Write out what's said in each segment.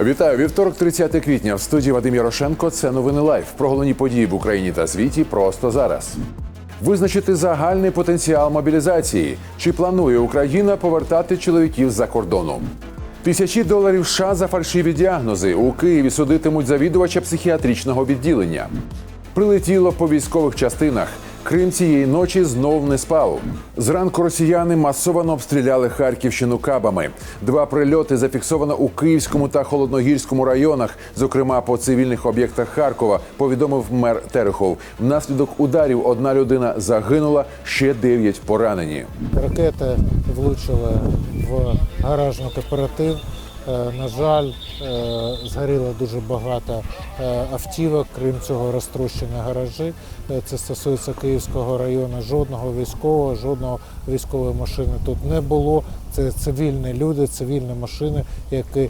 Вітаю вівторок, 30 квітня. В студії Вадим Ярошенко. Це новини лайф. Про головні події в Україні та світі просто зараз. Визначити загальний потенціал мобілізації. Чи планує Україна повертати чоловіків з-за кордону? Тисячі доларів США за фальшиві діагнози у Києві судитимуть завідувача психіатричного відділення. Прилетіло по військових частинах. Крим цієї ночі знов не спав. Зранку росіяни масово обстріляли Харківщину кабами. Два прильоти зафіксовано у Київському та Холодногірському районах, зокрема по цивільних об'єктах Харкова. Повідомив мер Терехов. Внаслідок ударів одна людина загинула, ще дев'ять поранені. Ракети влучили в гаражний кооператив. Е, На жаль, е, згоріло дуже багато е, автівок, крім цього розтрощені гаражі. Це стосується Київського району. Жодного військового, жодного військової машини тут не було. Це цивільні люди, цивільні машини, які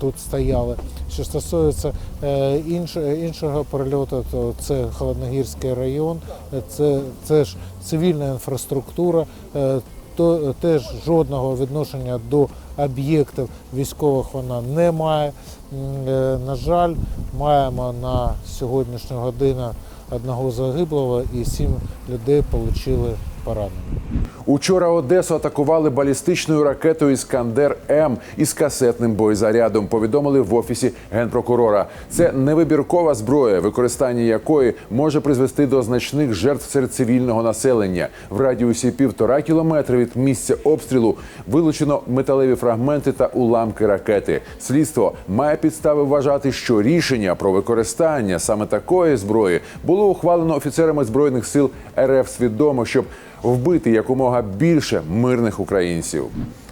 тут стояли. Що стосується іншого, прильоту, то це Холодногірський район, це, це ж цивільна інфраструктура. То теж жодного відношення до об'єктів військових вона не має. Е, На жаль, маємо на сьогоднішню годину одного загиблого і сім людей отримали поранення. Учора Одесу атакували балістичною ракетою Іскандер М із касетним боєзарядом. Повідомили в офісі генпрокурора. Це невибіркова зброя, використання якої може призвести до значних жертв серед цивільного населення. В радіусі півтора кілометра від місця обстрілу вилучено металеві фрагменти та уламки ракети. Слідство має підстави вважати, що рішення про використання саме такої зброї було ухвалено офіцерами збройних сил РФ свідомо, щоб вбити якомога більше мирних українців.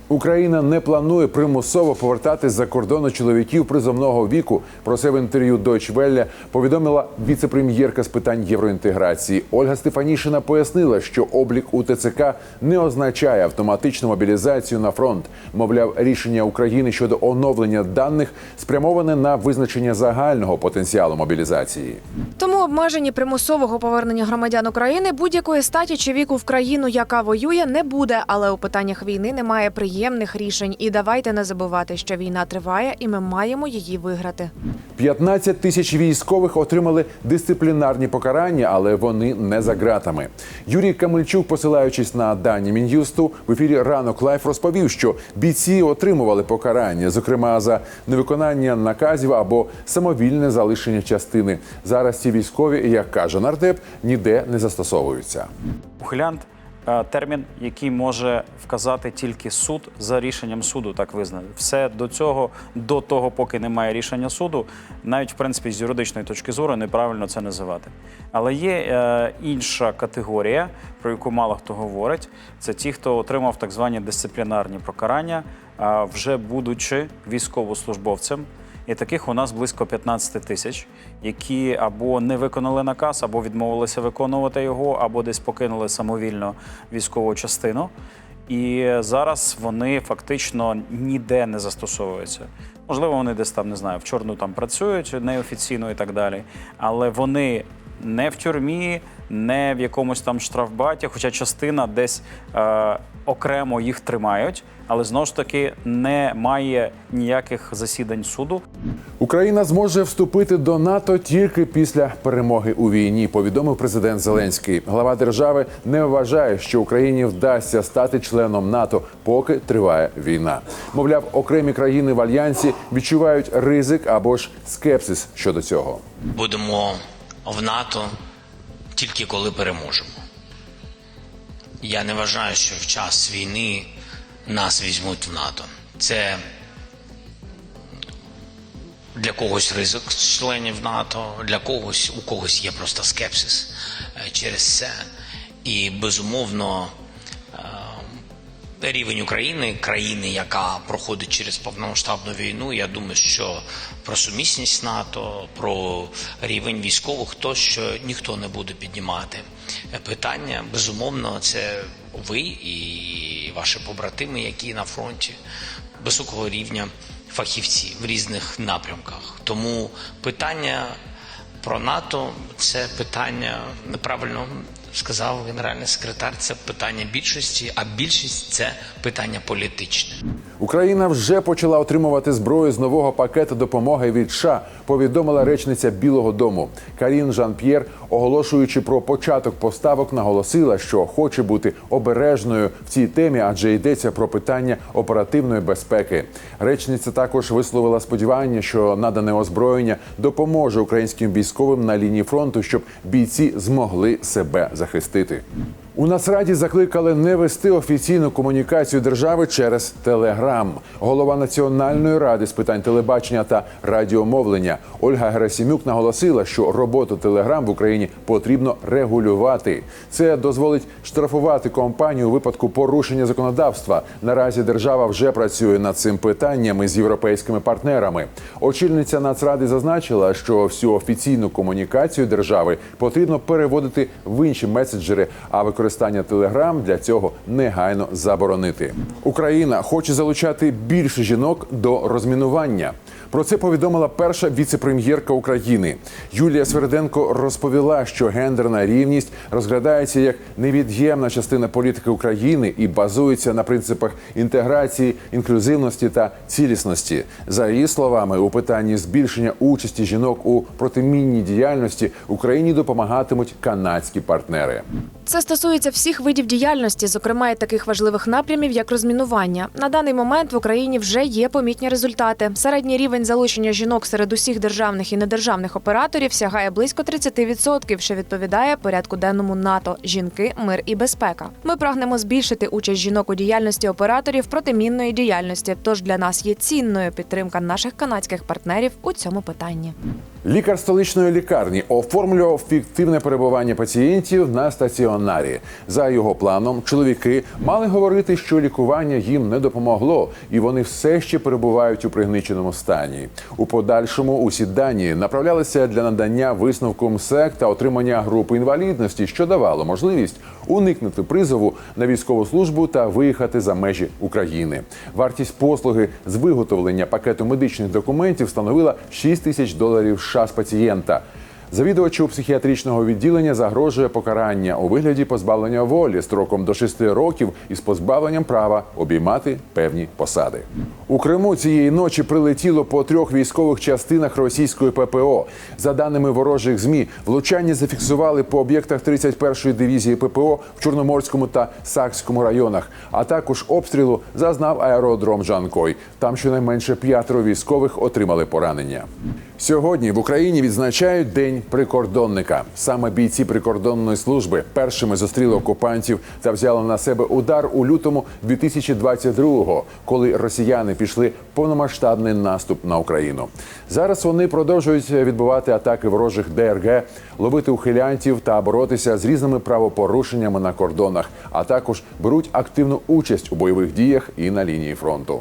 Україна не планує примусово повертати з-за кордону чоловіків призовного віку. Про це в інтерв'ю Deutsche Welle повідомила віце-прем'єрка з питань євроінтеграції Ольга Стефанішина. Пояснила, що облік у ТЦК не означає автоматичну мобілізацію на фронт. Мовляв, рішення України щодо оновлення даних спрямоване на визначення загального потенціалу мобілізації. Тому обмежені примусового повернення громадян України будь-якої статі чи віку в країну, яка воює, не буде. Але у питаннях війни немає приємних рішень. І давайте не забувати, що війна триває, і ми маємо її виграти. 15 тисяч військових отримали дисциплінарні покарання, але вони не за ґратами. Юрій Камельчук, посилаючись на дані мін'юсту, в ефірі ранок лайф розповів, що бійці отримували покарання, зокрема за невиконання наказів або самовільне залишення частини. Зараз ці військові, як каже нардеп, ніде не застосовуються. Ухилянт термін, який може вказати тільки суд за рішенням суду, так визнати. Все до цього, до того, поки немає рішення суду, навіть в принципі з юридичної точки зору неправильно це називати. Але є е, інша категорія, про яку мало хто говорить. Це ті, хто отримав так звані дисциплінарні покарання, е, вже будучи військовослужбовцем. І таких у нас близько 15 тисяч, які або не виконали наказ, або відмовилися виконувати його, або десь покинули самовільно військову частину. І зараз вони фактично ніде не застосовуються. Можливо, вони десь там не знаю, в чорну там працюють неофіційно і так далі. Але вони не в тюрмі, не в якомусь там штрафбаті, хоча частина десь е, окремо їх тримають, але знову ж таки немає ніяких засідань суду. Україна зможе вступити до НАТО тільки після перемоги у війні. Повідомив президент Зеленський. Глава держави не вважає, що Україні вдасться стати членом НАТО, поки триває війна. Мовляв, окремі країни в альянсі відчувають ризик або ж скепсис щодо цього. будемо в НАТО тільки коли переможемо. Я не вважаю, що в час війни нас візьмуть в НАТО. Це для когось ризик членів НАТО, для когось у когось є просто скепсис е, через це. І безумовно рівень України, країни, яка проходить через повномасштабну війну. Я думаю, що про сумісність НАТО, про рівень військових, то що ніхто не буде піднімати питання. Безумовно, це ви і ваші побратими, які на фронті високого рівня фахівці в різних напрямках. Тому питання про НАТО це питання неправильно сказав генеральний секретар. Це питання більшості, а більшість це питання політичне. Україна вже почала отримувати зброю з нового пакету допомоги від США, повідомила речниця Білого Дому Карін Жан-П'єр, оголошуючи про початок поставок, наголосила, що хоче бути обережною в цій темі, адже йдеться про питання оперативної безпеки. Речниця також висловила сподівання, що надане озброєння допоможе українським військовим на лінії фронту, щоб бійці змогли себе захистити. У Нацраді закликали не вести офіційну комунікацію держави через Телеграм. Голова Національної ради з питань телебачення та радіомовлення Ольга Герасимюк наголосила, що роботу Телеграм в Україні потрібно регулювати. Це дозволить штрафувати компанію у випадку порушення законодавства. Наразі держава вже працює над цим питанням із європейськими партнерами. Очільниця Нацради зазначила, що всю офіційну комунікацію держави потрібно переводити в інші меседжери, а використання Телеграм для цього негайно заборонити. Україна хоче залучати більше жінок до розмінування. Про це повідомила перша віце-прем'єрка України Юлія Сверденко. Розповіла, що гендерна рівність розглядається як невід'ємна частина політики України і базується на принципах інтеграції, інклюзивності та цілісності. За її словами, у питанні збільшення участі жінок у протимінній діяльності Україні допомагатимуть канадські партнери. Це стосується всіх видів діяльності, зокрема і таких важливих напрямів, як розмінування. На даний момент в Україні вже є помітні результати. Середній рівень залучення жінок серед усіх державних і недержавних операторів сягає близько 30%, що відповідає порядку денному НАТО жінки, мир і безпека. Ми прагнемо збільшити участь жінок у діяльності операторів протимінної діяльності. Тож для нас є цінною підтримка наших канадських партнерів у цьому питанні. Лікар столичної лікарні оформлював фіктивне перебування пацієнтів на стаціонарі. За його планом, чоловіки мали говорити, що лікування їм не допомогло, і вони все ще перебувають у пригниченому стані. У подальшому усі дані направлялися для надання висновку МСЕК та отримання групи інвалідності, що давало можливість уникнути призову на військову службу та виїхати за межі України. Вартість послуги з виготовлення пакету медичних документів становила 6 тисяч доларів З пацієнта. Завідувачу психіатричного відділення загрожує покарання у вигляді позбавлення волі строком до 6 років із позбавленням права обіймати певні посади. У Криму цієї ночі прилетіло по трьох військових частинах російської ППО. За даними ворожих змі, влучання зафіксували по об'єктах 31-ї дивізії ППО в Чорноморському та Сакському районах. А також обстрілу зазнав аеродром Жанкой. Там щонайменше п'ятеро військових отримали поранення. Сьогодні в Україні відзначають День прикордонника. Саме бійці прикордонної служби першими зустріли окупантів та взяли на себе удар у лютому 2022-го, коли росіяни пішли повномасштабний наступ на Україну. Зараз вони продовжують відбувати атаки ворожих ДРГ, ловити ухилянтів та боротися з різними правопорушеннями на кордонах, а також беруть активну участь у бойових діях і на лінії фронту.